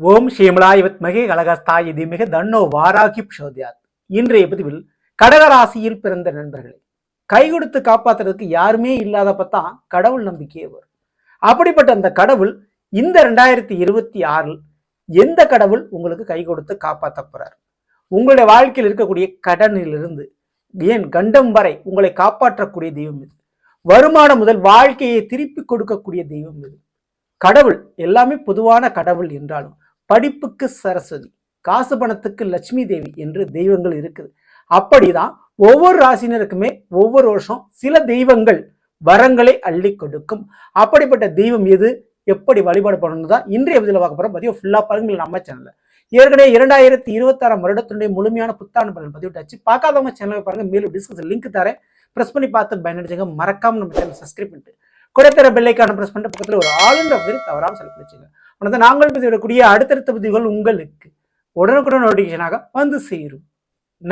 ஓம் ஸ்ரீமலாய் வித்மகே கலகஸ்தாய் திமிக தன்னோ வாராகி சோதியாத் இன்றைய பதிவில் கடகராசியில் பிறந்த நண்பர்களே கை கொடுத்து காப்பாத்துறதுக்கு யாருமே இல்லாதப்ப தான் கடவுள் நம்பிக்கையே வரும். அப்படிப்பட்ட அந்த கடவுள் இந்த ரெண்டாயிரத்தி இருபத்தி ஆறில் எந்த கடவுள் உங்களுக்கு கை கொடுத்து காப்பாற்ற போறார்? உங்களுடைய வாழ்க்கையில் இருக்கக்கூடிய கடனிலிருந்து ஏன் கண்டம் வரை உங்களை காப்பாற்றக்கூடிய தெய்வம் இது? வருமானம் முதல் வாழ்க்கையை திருப்பி கொடுக்கக்கூடிய தெய்வம் இது. கடவுள் எல்லாமே பொதுவான கடவுள் என்றாலும் படிப்புக்கு சரஸ்வதி காசு பணத்துக்கு லட்சுமி தேவி என்று தெய்வங்கள் இருக்குது. அப்படிதான் ஒவ்வொரு ராசினருக்குமே ஒவ்வொரு வருஷம் சில தெய்வங்கள் வரங்களை அள்ளி கொடுக்கும். அப்படிப்பட்ட தெய்வம் எது? எப்படி வழிபாடு பண்ணணும் தான் இன்றைய பதிவில் பார்க்க போகிறோம் பதிவு ஃபுல்லா பாருங்கள் நம்ம சேனலில் ஏற்கனவே இரண்டாயிரத்தி இருபத்தாறாம் வருடத்தினுடைய முழுமையான புத்தாண்டு பலன் பதிவிட்டாச்சு பார்க்காதவங்க சேனலை பாருங்க மேலும் டிஸ்கஸ் லிங்க் தரேன். ப்ரெஸ் பண்ணி பார்த்து பயனடிச்சுங்க மறக்காம நம்ம சேனல் சப்ஸ்கிரைப் பண்ணிட்டு குறைத்தர பெல்லைக்கான ப்ரெஸ் பண்ணிட்டு பக்கத்தில் ஒரு ஆளுன்ற பதிவு தவறாமல் செலக்ட் வச்சுங்க உனது நாங்கள் பதிவிடக்கூடிய அடுத்தடுத்த பதிவுகள் உங்களுக்கு உடனுக்குடன் நோட்டிஃபிகேஷனாக வந்து சேரும்.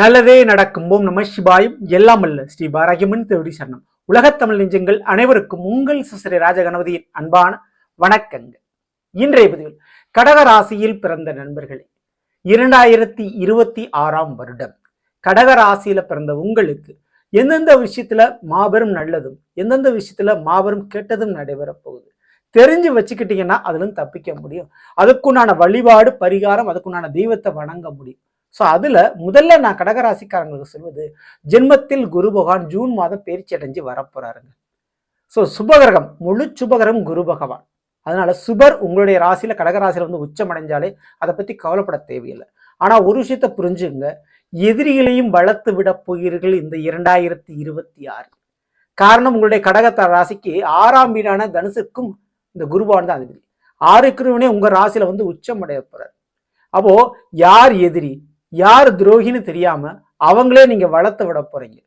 நல்லதே நடக்கும். ஓம் நம சிவாயும். எல்லாம் அல்ல. ஸ்ரீ பாராகியமன் தேவடி சரணம். உலகத்தமிழ் நெஞ்சங்கள் அனைவருக்கும் உங்கள் சிசரி ராஜகணபதியின் அன்பான வணக்கங்கள். இன்றைய பதிவில் கடக ராசியில் பிறந்த நண்பர்களே இரண்டாயிரத்தி இருபத்தி ஆறாம் வருடம். கடக ராசியில பிறந்த உங்களுக்கு எந்தெந்த விஷயத்துல மாபெரும் நல்லதும் எந்தெந்த விஷயத்துல மாபெரும் கெட்டதும் நடைபெற போகுது? தெரிஞ்சு வச்சுக்கிட்டீங்கன்னா அதுலேருந்து தப்பிக்க முடியும். அதுக்குண்டான வழிபாடு பரிகாரம் அதுக்குண்டான தெய்வத்தை வணங்க முடியும். ஸோ அதில் முதல்ல நான் கடகராசிக்காரங்களுக்கு சொல்வது ஜென்மத்தில் குரு பகவான் ஜூன் மாதம் பயிற்சி அடைஞ்சு வரப்போறாருங்க. ஸோ சுபகிரகம் முழு சுபகிரகம் குரு பகவான். அதனால சுபர் உங்களுடைய ராசியில் கடகராசியில் வந்து உச்சம் அடைஞ்சாலே அதை பற்றி கவலைப்பட தேவையில்லை. ஆனால் ஒரு விஷயத்தை புரிஞ்சுங்க. எதிரிகளையும் வளர்த்து விட போகிறீர்கள் இந்த இரண்டாயிரத்தி இருபத்தி ஆறு. காரணம் உங்களுடைய கடகத்த ராசிக்கு ஆறாம் வீடான தனுசுக்கும் இந்த குருபான் தான் அதிபதி. ஆறுக்குருவனே உங்கள் ராசியில் வந்து உச்சம் அடைய போகிறார் அப்போது யார் எதிரி யார் துரோகின்னு தெரியாமல் அவங்களே நீங்கள் வளர்த்து விட போகிறீங்க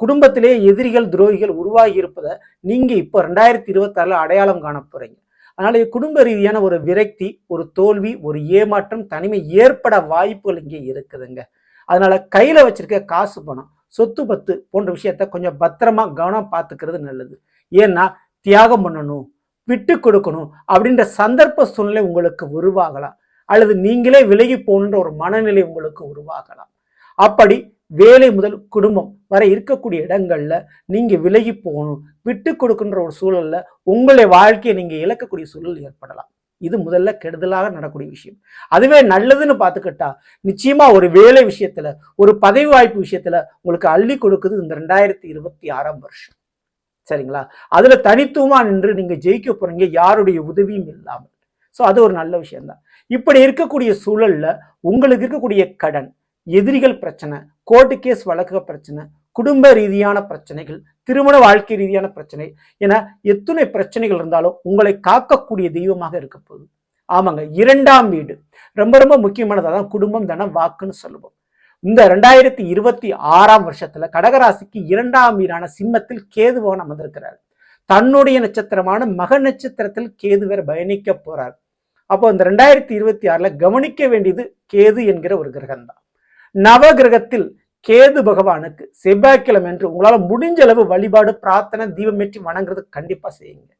குடும்பத்திலே எதிரிகள் துரோகிகள் உருவாகி இருப்பதை நீங்கள் இப்போ ரெண்டாயிரத்தி இருபத்தாறில் அடையாளம் காண போகிறீங்க அதனால் குடும்ப ரீதியான ஒரு விரக்தி ஒரு தோல்வி ஒரு ஏமாற்றம் தனிமை ஏற்பட வாய்ப்புகள் இங்கே இருக்குதுங்க. அதனால் கையில் வச்சிருக்க காசு பணம் சொத்து பத்து போன்ற விஷயத்த கொஞ்சம் பத்திரமா கவனம் பார்த்துக்கிறது நல்லது. ஏன்னா தியாகம் பண்ணணும் விட்டு கொடுக்கணும் அப்படின்ற சந்தர்ப்ப சூழ்நிலை உங்களுக்கு உருவாகலாம். அல்லது நீங்களே விலகி போகணுன்ற ஒரு மனநிலை உங்களுக்கு உருவாகலாம். அப்படி வேலை முதல் குடும்பம் வரை இருக்கக்கூடிய இடங்கள்ல நீங்க விலகி போகணும் விட்டு கொடுக்கின்ற ஒரு சூழல்ல உங்களுடைய வாழ்க்கையை நீங்க இழக்கக்கூடிய சூழல் ஏற்படலாம். இது முதல்ல கெடுதலாக நடக்கூடிய விஷயம். அதுவே நல்லதுன்னு பார்த்துக்கிட்டா நிச்சயமா ஒரு வேலை விஷயத்துல ஒரு பதவி வாய்ப்பு விஷயத்துல உங்களுக்கு அள்ளி கொடுக்குது இந்த ரெண்டாயிரத்தி இருபத்தி ஆறாம் வருஷம். சரிங்களா? அதுல தனித்துவமா நின்று நீங்க ஜெயிக்க போறீங்க யாருடைய உதவியும் இல்லாமல். ஸோ அது ஒரு நல்ல விஷயம்தான். இப்படி இருக்கக்கூடிய சூழல்ல உங்களுக்கு இருக்கக்கூடிய கடன் எதிரிகள் பிரச்சனை கோர்ட்டு கேஸ் வழக்கு பிரச்சனை குடும்ப ரீதியான பிரச்சனைகள் திருமண வாழ்க்கை ரீதியான பிரச்சனை என எத்தனை பிரச்சனைகள் இருந்தாலும் உங்களை காக்கக்கூடிய தெய்வமாக இருக்க போகுது. ஆமாங்க இரண்டாம் வீடு. ரொம்ப ரொம்ப முக்கியமானதாக தான் குடும்பம் தனம் வாக்குன்னு சொல்லுவோம். இந்த ரெண்டாயிரத்தி இருபத்தி ஆறாம் வருஷத்துல கடகராசிக்கு இரண்டாம் வீடான சிம்மத்தில் கேதுபவன் அமர்ந்திருக்கிறார். தன்னுடைய நட்சத்திரமான மக நட்சத்திரத்தில் கேது வேற பயணிக்க போறார். அப்போ இந்த ரெண்டாயிரத்தி இருபத்தி ஆறுல கவனிக்க வேண்டியது கேது என்கிற ஒரு கிரகம் தான் நவ கிரகத்தில் கேது பகவானுக்கு செவ்வாய்க்கிழமை என்று உங்களால் முடிஞ்ச அளவு வழிபாடு பிரார்த்தனை தீபமேற்றி வணங்குறது கண்டிப்பா செய்யுங்க.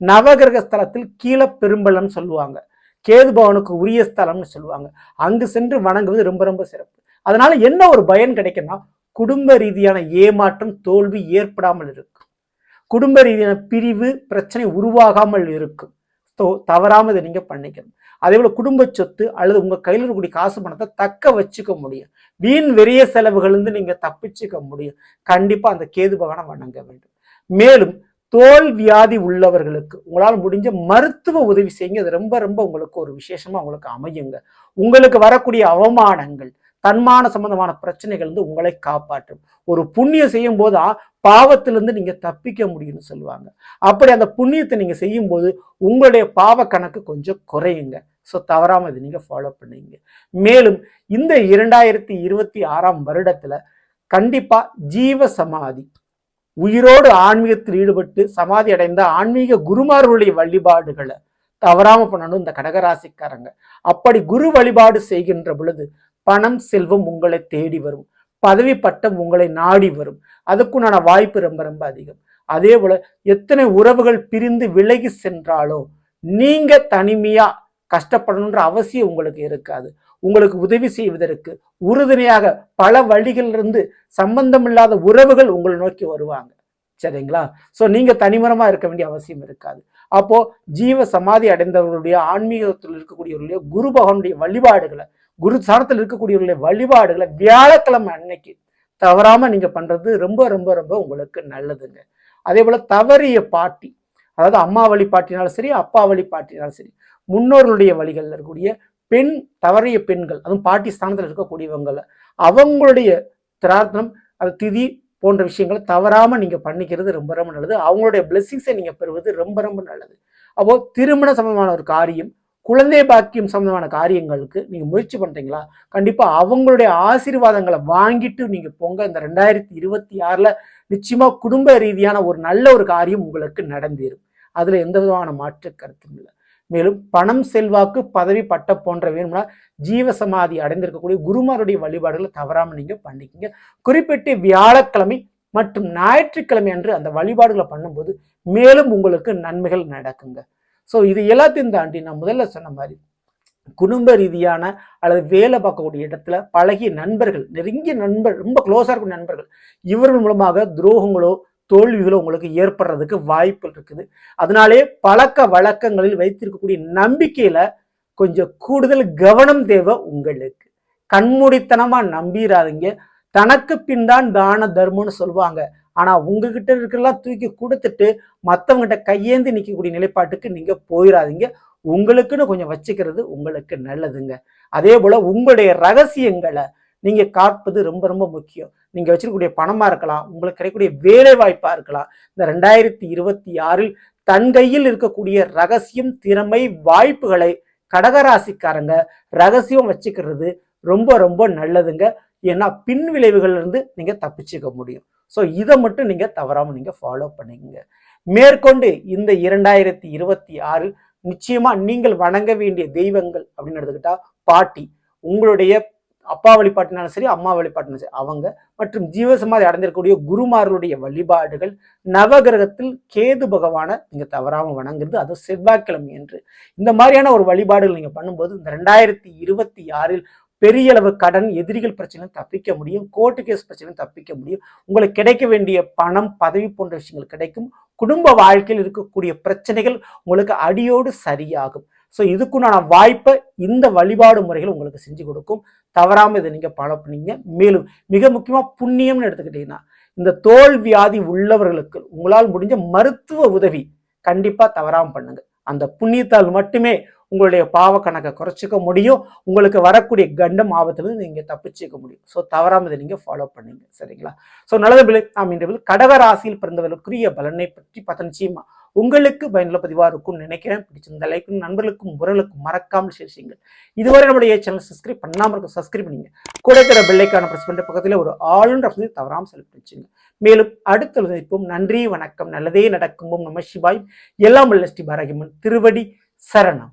நவகிரக ஸ்தலத்தில் கீழே பெரும்பலம் சொல்லுவாங்க. கேது பவனுக்கு உரிய ஸ்தலம்னு சொல்லுவாங்க. அங்கு சென்று வணங்குவது ரொம்ப ரொம்ப சிறப்பு. அதனால என்ன ஒரு பயன் கிடைக்குன்னா குடும்ப ரீதியான ஏமாற்றம் தோல்வி ஏற்படாமல் இருக்கும். குடும்ப ரீதியான பிரிவு பிரச்சனை உருவாகாமல் இருக்கும். ஸோ தவறாம இதை நீங்கள் பண்ணிக்கணும். அதே போல குடும்ப சொத்து அல்லது உங்கள் கையில் இருக்கக்கூடிய காசு பணத்தை தக்க வச்சுக்க முடியும். வீண் வெறிய செலவுகள்லேருந்து நீங்கள் தப்பிச்சுக்க முடியும். கண்டிப்பாக அந்த கேது பகவானை வணங்க வேண்டும். மேலும் தோல் வியாதி உள்ளவர்களுக்கு உங்களால் முடிஞ்ச மருத்துவ உதவி செய்யுங்க. அது ரொம்ப ரொம்ப உங்களுக்கு ஒரு விசேஷமாக உங்களுக்கு அமையுங்க. உங்களுக்கு வரக்கூடிய அவமானங்கள் தன்மான சம்பந்தமான பிரச்சனைகள் வந்து உங்களை காப்பாற்றும். ஒரு புண்ணியம் செய்யும் போது பாவத்திலிருந்து நீங்க தப்பிக்க முடியும்னு சொல்லுவாங்க. அப்படி அந்த புண்ணியத்தை நீங்க செய்யும் போது உங்களுடைய பாவ கணக்கு கொஞ்சம் குறையுங்க. ஸோ தவறாமல் இதை நீங்கள் ஃபாலோ பண்ணுவீங்க மேலும் இந்த இரண்டாயிரத்தி இருபத்தி ஆறாம் வருடத்தில் கண்டிப்பாக ஜீவ சமாதி உயிரோடு ஆன்மீகத்தில் ஈடுபட்டு சமாதி அடைந்த ஆன்மீக குருமார்களுடைய வழிபாடுகளை தவறாம பண்ணணும் இந்த கடகராசிக்காரங்க. அப்படி குரு வழிபாடு செய்கின்ற பொழுது பணம் செல்வம் உங்களை தேடி வரும். பதவி பட்டம் உங்களை நாடி வரும். அதுக்குண்டான வாய்ப்பு ரொம்ப ரொம்ப அதிகம். அதே போல எத்தனை உறவுகள் பிரிந்து விலகி சென்றாலும் நீங்க தனிமையா கஷ்டப்படணுன்ற அவசியம் உங்களுக்கு இருக்காது. உங்களுக்கு உதவி செய்வதற்கு உறுதுணையாக பல வழிகளிலிருந்து சம்பந்தமில்லாத உறவுகள் உங்களை நோக்கி வருவாங்க. சரிங்களா? ஸோ நீங்க தனிமரமா இருக்க வேண்டிய அவசியம் இருக்காது. அப்போ ஜீவ சமாதி அடைந்தவர்களுடைய ஆன்மீகத்தில் இருக்கக்கூடியவர்களுடைய குரு பகவானுடைய வழிபாடுகளை குரு சாரத்தில் இருக்கக்கூடியவர்களுடைய வழிபாடுகளை வியாழக்கிழமை அன்னைக்கு தவறாம நீங்க பண்றது ரொம்ப ரொம்ப ரொம்ப உங்களுக்கு நல்லதுங்க. அதே போல தவறிய பாட்டி அதாவது அம்மா வழி பாட்டினாலும் சரி அப்பா வழி பாட்டினாலும் சரி முன்னோர்களுடைய வழிகளில் இருக்கக்கூடிய பெண் தவறிய பெண்கள் அதுவும் பாட்டி ஸ்தானத்தில் இருக்கக்கூடியவங்கள அவங்களுடைய திரார்த்தனம் அது திதி போன்ற விஷயங்களை தவறாமல் நீங்கள் பண்ணிக்கிறது ரொம்ப ரொம்ப நல்லது. அவங்களுடைய பிளெஸ்ஸிங்ஸை நீங்கள் பெறுவது ரொம்ப ரொம்ப நல்லது. அப்போ திருமண சம்பந்தமான ஒரு காரியம் குழந்தை பாக்கியம் சம்பந்தமான காரியங்களுக்கு நீங்கள் முயற்சி பண்ணுறீங்களா கண்டிப்பாக அவங்களுடைய ஆசீர்வாதங்களை வாங்கிட்டு நீங்கள் போங்க. இந்த ரெண்டாயிரத்தி இருபத்தி ஆறில் நிச்சயமாக குடும்ப ரீதியான ஒரு நல்ல ஒரு காரியம் உங்களுக்கு நடந்தேறும் அதில் எந்த விதமான மாற்று கருத்தும் இல்லை. மேலும் பணம் செல்வாக்கு பதவி பட்ட போன்ற வேணும்னா ஜீவசமாதி அடைந்திருக்கக்கூடிய குருமாருடைய வழிபாடுகளை தவறாமல் நீங்கள் பண்ணிக்கிங்க. குறிப்பிட்டு வியாழக்கிழமை மற்றும் ஞாயிற்றுக்கிழமை அன்று அந்த வழிபாடுகளை பண்ணும்போது மேலும் உங்களுக்கு நன்மைகள் நடக்குங்க. ஸோ இது எல்லாத்தையும் தாண்டி நான் முதல்ல சொன்ன மாதிரி குடும்ப ரீதியான அல்லது வேலை பார்க்கக்கூடிய இடத்துல பழகிய நண்பர்கள் நெருங்கிய நண்பர் ரொம்ப க்ளோஸாக இருக்கும் நண்பர்கள் இவர்கள் மூலமாக துரோகங்களோ தோல்விகளோ உங்களுக்கு ஏற்படுறதுக்கு வாய்ப்பு இருக்குது. அதனாலே பழக்க வழக்கங்களில் வைத்திருக்கக்கூடிய நம்பிக்கையில கொஞ்சம் கூடுதல் கவனம் தேவை உங்களுக்கு. கண்மூடித்தனமா நம்பிடாதீங்க தனக்கு பின் தான் தான தர்மம்னு சொல்லுவாங்க. ஆனா உங்ககிட்ட இருக்கிறலாம் தூக்கி கொடுத்துட்டு மற்றவங்ககிட்ட கையேந்தி நிற்கக்கூடிய நிலைப்பாட்டுக்கு நீங்க போயிடாதீங்க உங்களுக்குன்னு கொஞ்சம் வச்சுக்கிறது உங்களுக்கு நல்லதுங்க. அதே போல உங்களுடைய ரகசியங்களை நீங்கள் காப்பது ரொம்ப ரொம்ப முக்கியம். நீங்கள் வச்சிருக்கக்கூடிய பணமாக இருக்கலாம் உங்களுக்கு கிடைக்கக்கூடிய வேலை வாய்ப்பாக இருக்கலாம். இந்த ரெண்டாயிரத்தி இருபத்தி ஆறில் தன் கையில் இருக்கக்கூடிய ரகசியம் திறமை வாய்ப்புகளை கடகராசிக்காரங்க ரகசியம் வச்சுக்கிறது ரொம்ப ரொம்ப நல்லதுங்க. ஏன்னா பின் விளைவுகள்லேருந்து இருந்து தப்பிச்சுக்க முடியும். ஸோ இதை மட்டும் நீங்கள் தவறாமல் நீங்கள் ஃபாலோ பண்ணிக்கங்க. மேற்கொண்டு இந்த இரண்டாயிரத்தி இருபத்தி ஆறில் நிச்சயமாக நீங்கள் வணங்க வேண்டிய தெய்வங்கள் அப்படின்னு எடுத்துக்கிட்டா பாட்டி. உங்களுடைய அப்பா வழிபாட்டினாலும் சரி அம்மா வழிபாட்டினாலும் சரி அவங்க மற்றும் ஜீவசமாதி அடைந்திருக்கக்கூடிய குருமார்களுடைய வழிபாடுகள் நவகிரகத்தில் கேது பகவானை நீங்கள் தவறாமல் வணங்குறது அது செவ்வாய்க்கிழமை என்று. இந்த மாதிரியான ஒரு வழிபாடுகள் நீங்கள் பண்ணும்போது இந்த ரெண்டாயிரத்தி இருபத்தி ஆறில் பெரிய அளவு கடன் எதிரிகள் பிரச்சனையும் தப்பிக்க முடியும் கோர்ட்டு கேஸ் பிரச்சனையும் தப்பிக்க முடியும். உங்களுக்கு கிடைக்க வேண்டிய பணம் பதவி போன்ற விஷயங்கள் கிடைக்கும். குடும்ப வாழ்க்கையில் இருக்கக்கூடிய பிரச்சனைகள் உங்களுக்கு அடியோடு சரியாகும். ஸோ இதுக்குண்டான வாய்ப்பை இந்த வழிபாடு முறைகள் உங்களுக்கு செஞ்சு கொடுக்கும். தவறாமல் இதை நீங்கள் ஃபாலோ பண்ணீங்க. மேலும் மிக முக்கியமாக புண்ணியம்னு எடுத்துக்கிட்டீங்கன்னா இந்த தோல் வியாதி உள்ளவர்களுக்கு உங்களால் முடிஞ்ச மருத்துவ உதவி கண்டிப்பாக தவறாமல் பண்ணுங்க. அந்த புண்ணியத்தால் மட்டுமே உங்களுடைய பாவ கணக்கை குறைச்சிக்க முடியும். உங்களுக்கு வரக்கூடிய கண்டம் ஆபத்துலேருந்து நீங்கள் தப்பிச்சிக்க முடியும். ஸோ தவறாம இதை நீங்கள் ஃபாலோ பண்ணுங்க. சரிங்களா? ஸோ நல்லது பிள்ளை நாம் இன்று கடக ராசியில் பிறந்தவர்களுக்குரிய பலனை பற்றி பார்த்த உங்களுக்கு பயனுள்ள பதிவாக இருக்கும்னு நினைக்கிறேன். பிடிச்சிருந்த லைக்கும் நண்பர்களுக்கும் உறவுகளுக்கும் மறக்காமல் ஷேர் செய்யுங்கள். இதுவரை நம்முடைய சேனல் சப்ஸ்கிரைப் பண்ணாமல் இருக்கும் சப்ஸ்கிரைப் பண்ணிங்க. கூட தர பெல்லைக்கான ப்ரெஸ் பண்ணுற பக்கத்தில் ஒரு ஆளுன்ற ஆப்ஷனை தவறாமல் செலக்ட் வச்சுங்க. மேலும் அடுத்த சந்திப்போம். நன்றி வணக்கம். நல்லதே நடக்கும் நம்ம சிவாய். எல்லாம் உள்ள ஸ்ரீ பாரகிமன் திருவடி சரணம்.